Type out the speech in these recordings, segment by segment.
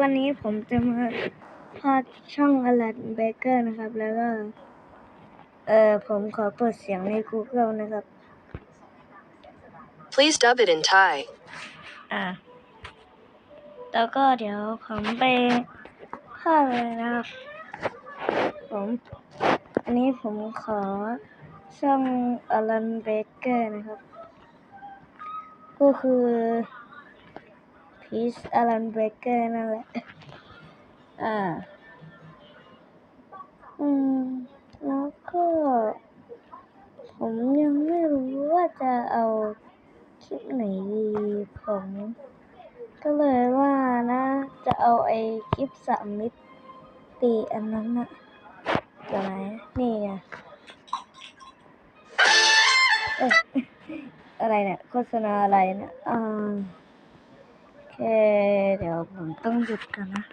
วันนี้ผมจะมาพาดช่องอลันเบเกอร์นะครับ แล้วก็ เออผมขอเปิดเสียงใน Google นะครับ Please dub it in Thai. อ่า แล้วก็เดี๋ยวผมไปพาดเลยนะครับ ผม อันนี้ผมขอช่องอลันเบเกอร์นะครับ ก็คือ พีซอลันเบเกอร์นั่นแหละ อ่า อืม แล้วก็ ผมยังไม่รู้ว่าจะเอาคลิปไหนดีผมก็เลยว่านะ จะเอาไอ้คลิปสามมิติอันนั้นนะเดี๋ยวนะนี่ไงเอ้ยอะไรเนี่ยโฆษณาอะไรเนี่ยอ่า เค เดี๋ยวผมต้องหยุดกันนะ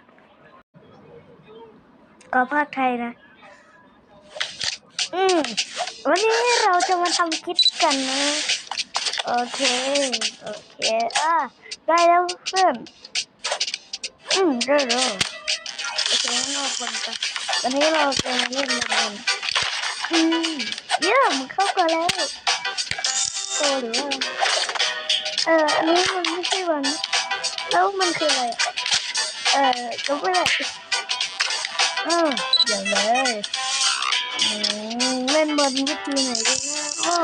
ก็ภาคไทยนะ อืม วันนี้เราจะมาทำคลิปกันนะ โอเค โอเค อะ ได้แล้วเพื่อน อืมได้แล้วโอเคนเราคนกันวันนี้เราจะมาเล่นกันอืมเยี่ยมเข้ากันแล้วโตหรือว่า เออ อันนี้มันไม่ใช่วัน แล้วมันคืออะไรอะเออก็ไม่ได้อืมอย่างเลยเล่นบนวิธีไหนดีนะโอ้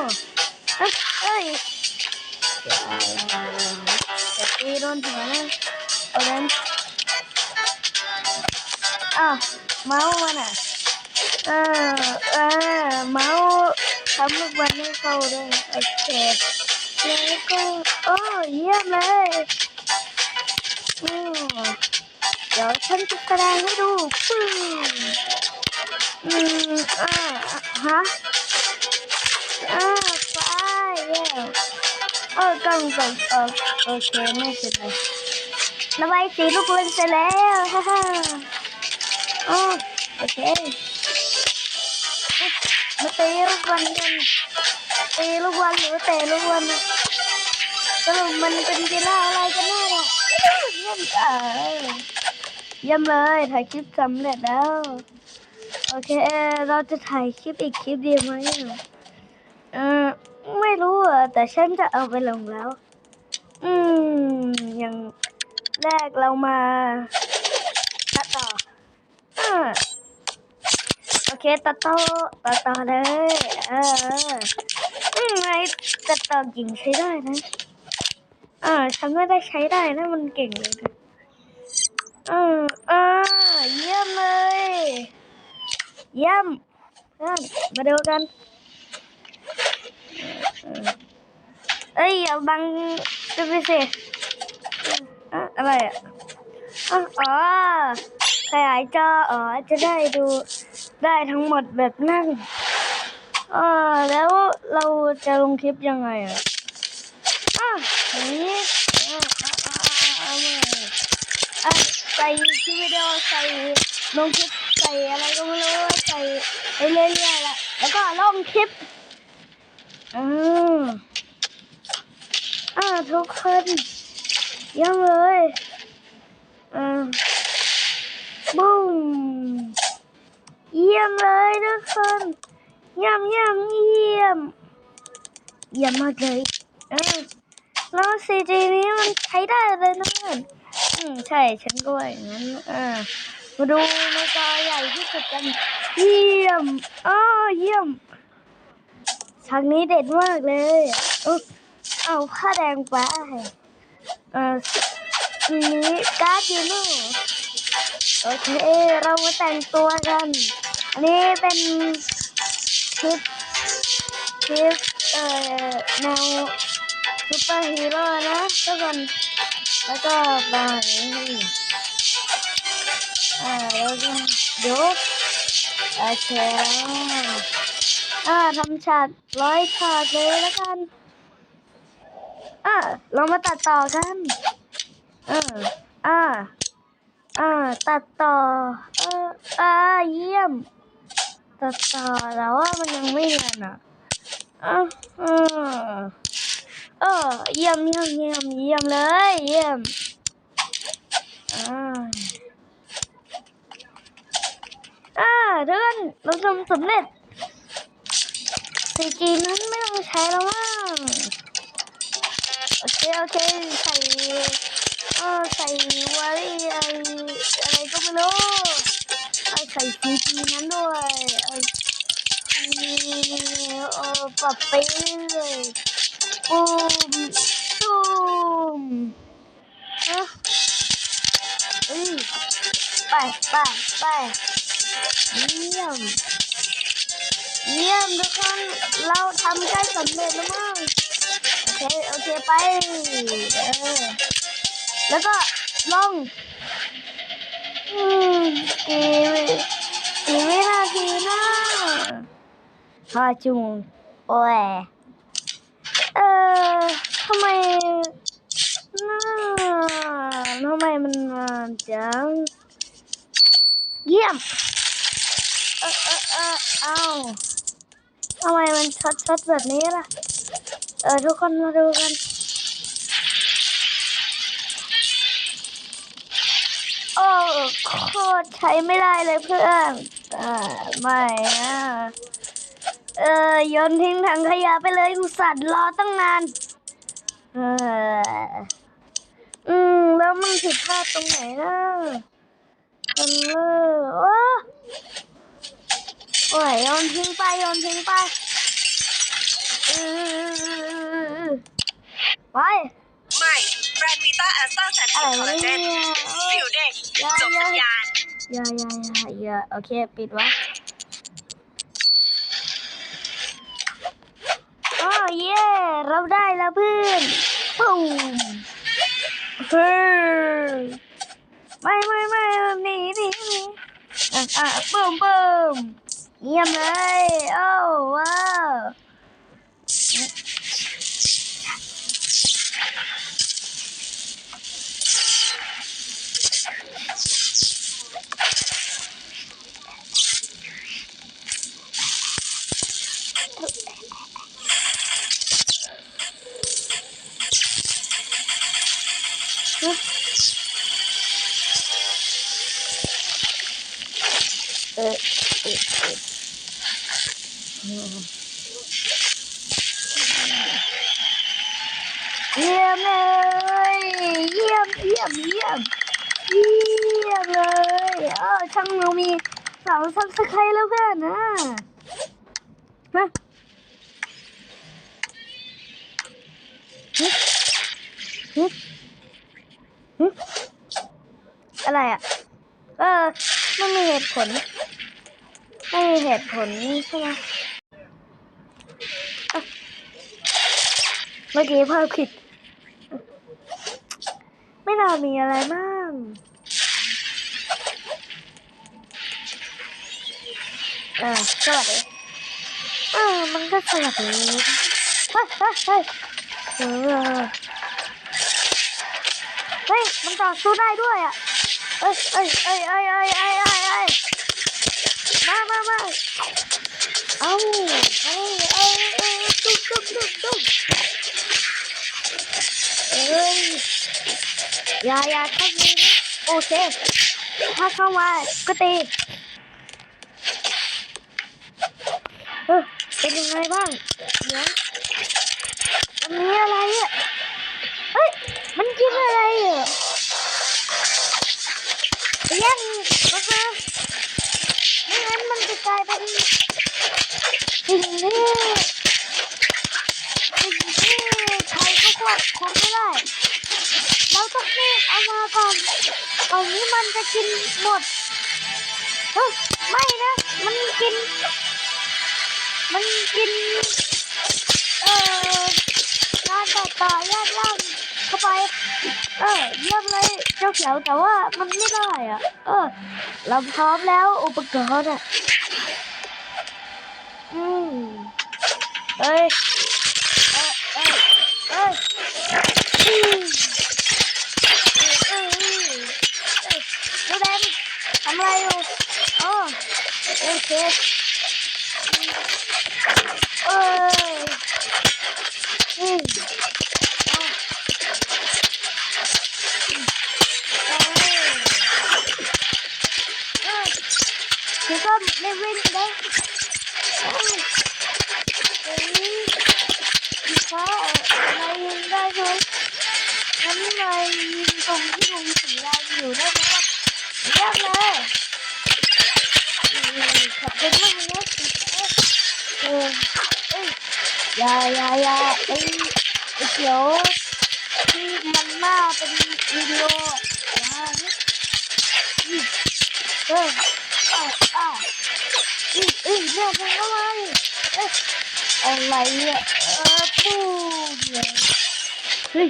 เอ้ยเอ้ยอย่ตีโดนหัวนะเอาเล่นอ้าวเมาส์มันอะเออเออเมาส์ทำลูกบอลให้เข้าด้วยโอเคแล้วก็โอ้เยี่ยมเลย เดี๋ยวฉันจะแสดงให้ดูปึ้งอืมอ่าฮะอ่าไปเย้เออกล้องกล้องเออโอเคไม่เป็นไรระบายสีลูกบอลเสร็จแล้วฮ่าฮ่าโอ้โอเคมาตะลูกบอลกันตะลูกบอลหรือเตะลูกบอลนสรุปมันเป็นกีฬาอะไรกันแน่ เนี่ยเยี่ยมเออเยี่ยมเลยถ่ายคลิปสำเร็จแล้ว โอเค เราจะถ่ายคลิปอีกคลิปดีไหมเออไม่รู้อะแต่ฉันจะเอาไปลงแล้ว อืมอย่างแรกเรามาตัดต่ออโอเคตัดต่อตัดต่อเลย เอออืมไอตัดต่อกิ่งใช้ได้นะ อ่าฉันไม่ได้ใช้ได้นะมันเก่งเลยนะอืมอ่าเยี่ยมเลยเยี่ยมเพื่อนมาเดูกันเอ้ยอย่าบังจะไปสิอะอะไรอะอ๋ออ๋อขยายจออ๋อจะได้ดูได้ทั้งหมดแบบนั่งอ่าแล้วเราจะลงคลิปยังไงอะ อะอย่างนี้อ่าอ่าอ่าอ่าเอามาอะใส่คลิปวิดีโอใส่ลงคลิปใส่อะไรก็ไม่รู้ใส่ไปเรื่อยๆแหละแล้วก็ลงคลิปอืมอ่าทุกคนยังเลยอ่าบุ้มเยี่ยมเลยทุกคนเยี่ยมเยี่ยมเยี่ยมเยี่ยมมากเลยเออ แล้วซีจีนี้มันใช้ได้เลยนะเพื่อนอืมใช่ฉันก็ว่าอย่างนั้นอ่ามาดูในจอใหญ่ที่สุดกัน เยี่ยมอ้อเยี่ยมฉากนี้เด็ดมากเลยอุ๊เอาผ้าแดงไปเอ่ออันนี้การ์ดยูโน่โอเค เรามาแต่งตัวกัน อันนี้เป็นคลิปคลิปเอ่อแนว ซูเปอร์ฮีโร่นะทุกคนแล้วก็บางนี่อ่าแล้วก็ยกโอเคอ่าทำฉากร้อยฉากเลยแล้วกันอ่าเรามาตัดต่อกันอ่าอ่าอ่าตัดต่อเอออ่าเยี่ยม ตัดต่อแต่ว่ามันยังไม่เรียนอะอ่าอ่า เออ เยี่ยมเยี่ยมเยี่ยมเยี่ยมเลย เยี่ยมอ่าอ่าทุกคนเราทำสำเร็จซีจีนั้นไม่ต้องใช้แล้วมั้งโอเค โอเค ใส่เออใส่วารีอะไรอะไรก็ไม่รู้ใส่ซีจีนั้นด้วยเออปรับไปเลย ๆปูมตูมฮะเอ้ยไปไปไปเยี่ยม เยี่ยมทุกคนเราทำได้สำเร็จแล้วมั้งโอเค โอเค ไป เออ แล้วก็ลงอืมกี่กี่วินาทีนะห้าชั่วโมงโอ้ย ทำไมน่าทำไมมันนานจัง เยี่ยม เออเออเออเอาทำไมมันชัดชัดๆแบบนี้ล่ะ เออ ทุกคนมาดูกันโอ้โคตรใช้ไม่ได้เลยเพื่อนอ่าไม่นะเออโยนทิ้งถังขยะไปเลยอุตส่าห์รอตั้งนาน อออืม แล้วมันผิดพลาดตรงไหนนะมันเลอโอ้โอ้ยโยนทิ้งไปโยนทิ้งไปเออไปใหม่แบรนด์วีต้าแอสตาแซคอะไรคอลวะลาเจนี่ยนโอ้ยผิวเด็กจบสัญญาณอย่าอย่าอย่าอย่าโอเค ปิดวะ อ๋อเย่เราได้แล้วเพื่อนปุ่มเฮ้ไม่ไม่ไม่หนีหนีหนีอะอะปุ่มปุ่มเยี่ยมเลยโอ้ว้าว เออเออเออเยี่ยมเลยเยี่ยมเยี่ยมเยี่ยมเยี่ยมเลยเออช่างเรามีสาวซับสไครแล้วเพื่อนนะมาฮึฮึฮึอะไรอะ เออไม่มีเหตุผล ไม่มีเหตุผลใช่ไหมเมื่อกี้พ่อผิด ไม่น่ามีอะไรมากเออสวัสดีเออมันก็สลับเลยเฮ้ยเฮ้ยเฮ้ยเเฮ้ย มันต่อสู้ได้ด้วยอะ เอ้ยเอ้ยเอ้ยเอ้ยเอ้ยเอ้ย มามามาเอาเอ้ยเอ้ยเอ้ยตุ้มตุ้มตุ้มตุ้มเอ้ยอย่าอย่าเข้ามาโอเค ถ้าเข้ามาก็ตีเออเป็นยังไงบ้างเดี๋ยวอันนี้อะไรอะเฮ้ย มันกินอะไรอะ สิ่งที่สิ่งที่ใครก็ควบคุมไม่ได้ เราต้องรีบเอามาก่อนก่อนนี้มันจะกินหมดเฮ้ยไม่นะ มันกิน มันกิน เอ่องานต่อต่อยอดล่างเข้าไป เออเยี่ยมเลยเจ้าเขียวแต่ว่ามันไม่ได้อะ เออ เราพร้อมแล้วอุปกรณ์อะ ơi ơi ơi ơi nó đem không lấy luôn ờ ok ơi ừ. Chúng ta lên đây. เอ้ยเอ้ยดูแดงทำอะไรอยู่อ๋อโอเคเอ้ยอืมอะคือส้มเลเว่นได้เอ้ยเฮ้ยมีฟ้าอะไรยังได้ไหมงั้นนายยิงตรงที่ลุงสีแดงอยู่ได้ไหมล่ะเยี่ยมเลยอืมขอบคุณมากนะเออเอ้ยอย่าอย่าอย่าไอ้ไอ้เขียวที่มันหน้าเป็นวิดีโออย่านะอืมเอออ่าอ่าอืมอืมเนี่ยทำอะไรเอ๊ะ อะไรเนี่ยเออปูเนี่ยเฮ้ย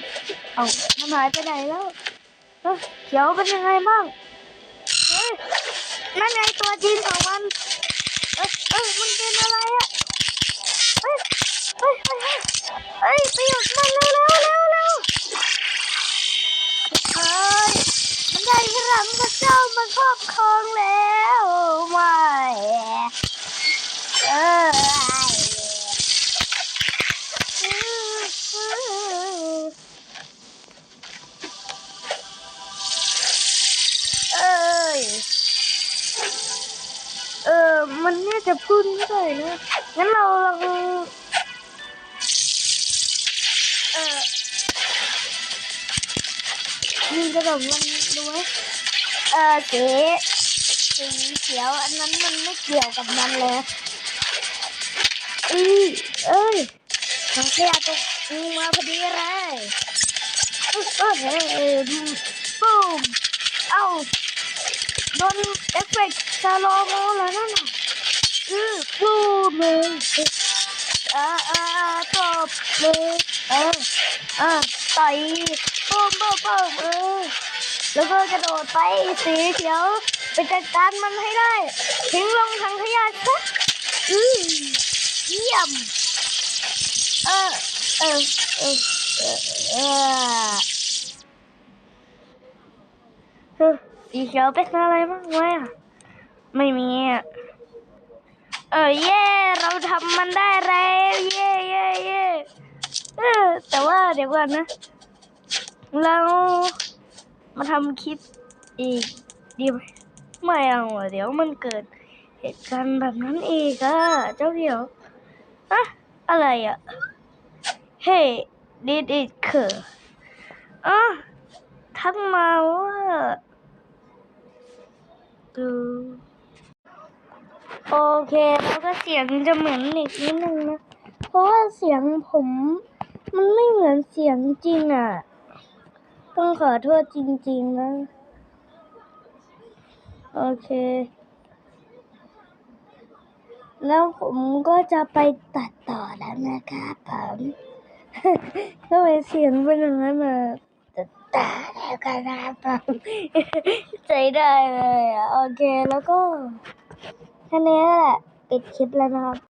เอามันหายไปไหนแล้วเออเขียวเป็นยังไงบ้างเฮ้ยนั่นไงตัวจริงของมันเออเอ้ยมันเป็นอะไรอะ มันน่าจะพูดไม่ได้นะงั้นเราลองเออมีกระดองลงดูไหมเออสีสีเขียวอันนั้นมันไม่เกี่ยวกับมันเลยอือเอ้ยถังขยะตกลงมาพอดีเลยเออเออเฮ้ยปุ้มเอ้าโดนเอฟเฟกต์ชาโลโมแล้วนั่นน่ะ พูดเลยอ่าอ่าตบเลยเอออ่าต่อยปุ้มปุ้มปุ้มเออแล้วก็กระโดดไปสีเขียวไปจัดการมันให้ได้ ทิ้งลงถังขยะซะอือเยี่ยมเออเออเออเออสีเขียวเป็นอะไรบ้างวะไม่มีอะ เออเย่เราทำมันได้แล้วเย่เย่เย่เออแต่ว่าเดี๋ยวก่อนนะ เรามาทำคลิปอีกดีไหมไม่เอาอะเดี๋ยวมันเกิดเหตุการณ์แบบนั้นอีกอะเจ้าเขียวอะอะไรอะเฮ้ did it คืออะทักมาว่าดู โอเค แล้วก็เสียงจะเหมือนเด็กนิดนึงนะ เพราะว่าเสียงผมมันไม่เหมือนเสียงจริงอะ ต้องขอโทษจริง ๆ นะ โอเค แล้วผมก็จะไปตัดต่อแล้วนะครับผมทำไมเสียงเป็นอย่างนั้นอะตัดต่อแล้วกันนะครับผมใจได้เลยอะ โอเคแล้วก็ แค่นี้แหละปิดคลิปแล้วนะครับ